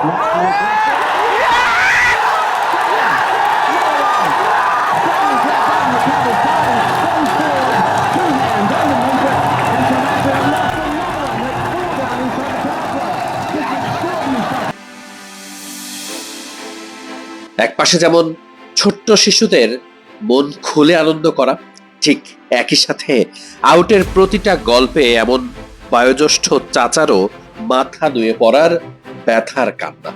এক পাশে যেমন ছোট্ট শিশুদের মন খুলে আনন্দ করা, ঠিক একই সাথে আউটের প্রতিটা গল্পে এমন বয়োজ্যেষ্ঠ চাচারও মাথা নুয়ে পড়ার ব্যথার কান্না।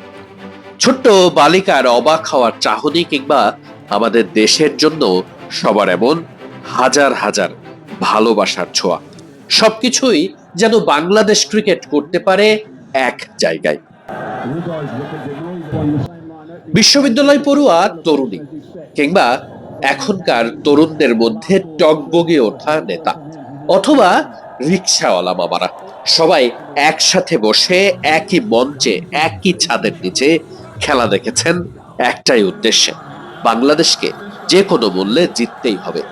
ছোট্ট বালিকার অবাক হওয়ার চাহনি কিংবা আমাদের দেশের জন্য সবার এমন হাজার হাজার ভালোবাসার ছোঁয়া। সবকিছুই যেন বাংলাদেশ ক্রিকেট করতে পারে এক জায়গায়। বিশ্ববিদ্যালয় পড়ুয়া তরুণী কিংবা এখনকার তরুণদের মধ্যে টকবগে ওঠা নেতা। অথবা রিক্সাওয়ালা মামারা সবাই একসাথে বসে একই মঞ্চে একই ছাদের নিচে খেলা দেখেছেন একটাই উদ্দেশ্যে বাংলাদেশকে যে কোনো মূল্যে জিততেই হবে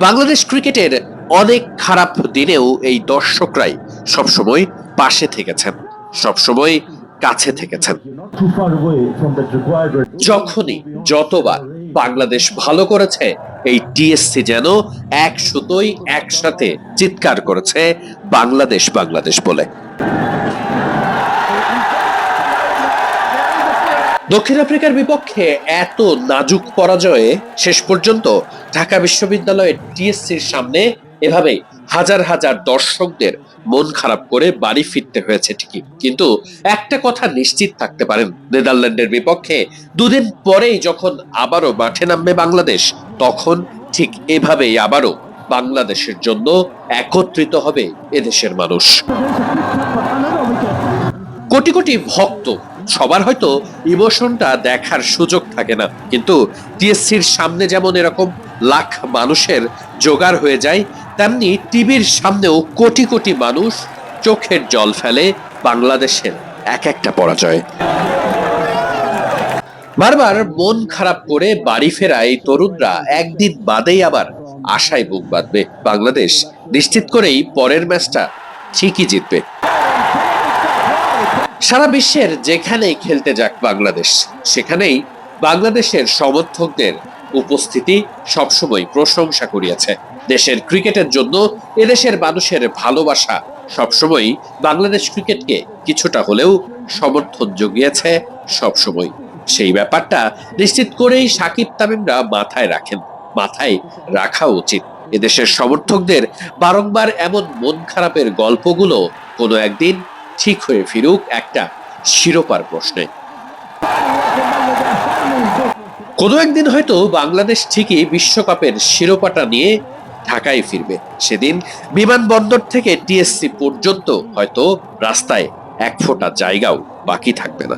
বাংলাদেশ ক্রিকেটের অনেক খারাপ দিনেও এই দর্শকরাই সবসময় পাশে থেকেছেন সবসময় কাছে থেকেছেন. যখনই যতবার বাংলাদেশ ভালো করেছে, এই টিএসসি যেন এক সুতোই একসাথে চিৎকার করেছে বাংলাদেশ বাংলাদেশ বলে। দক্ষিণ আফ্রিকার বিপক্ষে এত নাজুক পরাজয়ে শেষ পর্যন্ত ঢাকা বিশ্ববিদ্যালয়ের টিএসসির সামনে এভাবেই হাজার হাজার দর্শকদের মন খারাপ করে বাড়ি ফিরতে হয়েছে ঠিকই। কিন্তু একটা কথা নিশ্চিত থাকতে পারেন, নেদারল্যান্ডের বিপক্ষে দুদিন পরেই যখন আবারও মাঠে নামবে বাংলাদেশ, তখন ঠিক এভাবেই আবারও বাংলাদেশের জন্য একত্রিত হবে এদেশের মানুষ। কোটি কোটি ভক্ত, সবার হয়তো ইমোশনটা দেখার সুযোগ থাকে না, কিন্তু টিএসসির সামনে যেমন এরকম লাখ মানুষের জোগাড় হয়ে যায় তেমনি টিভির সামনেও কোটি কোটি মানুষ চোখের জল ফেলে বাংলাদেশের এক একটা পরাজয়। বারবার মন খারাপ করে বাড়ি ফেরা এই তরুণরা, একদিন বাদেই আবার আশায় বুক বাঁধবে বাংলাদেশ। নিশ্চিত করেই পরের ম্যাচটা ঠিকই জিতবে। সারা বিশ্বের যেখানেই খেলতে যাক বাংলাদেশ, সেখানেই বাংলাদেশের সমর্থকদের উপস্থিতি সবসময় প্রশংসা করিয়াছে। দেশের ক্রিকেটের জন্য এদেশের মানুষের ভালোবাসা সবসময় বাংলাদেশ ক্রিকেটকে কিছুটা হলেও সমর্থন জুগিয়েছে সবসময়। সেই ব্যাপারটা নিশ্চিত করেই সাকিব তামিমরা মাথায় রাখেন। মাথায় রাখা উচিত। এদেশের সমর্থকদের বারংবার এমন মন খারাপের গল্পগুলো কোনো একদিন ঠিক হয়ে ফিরুক একটা শিরোপার প্রশ্নে। কোনো একদিন হয়তো বাংলাদেশ ঠিকই বিশ্বকাপের শিরোপাটা নিয়ে ঢাকায় ফিরবে। সেদিন বিমানবন্দর থেকে টিএসসি পর্যন্ত হয়তো রাস্তায় এক ফোঁটা জায়গাও বাকি থাকবে না।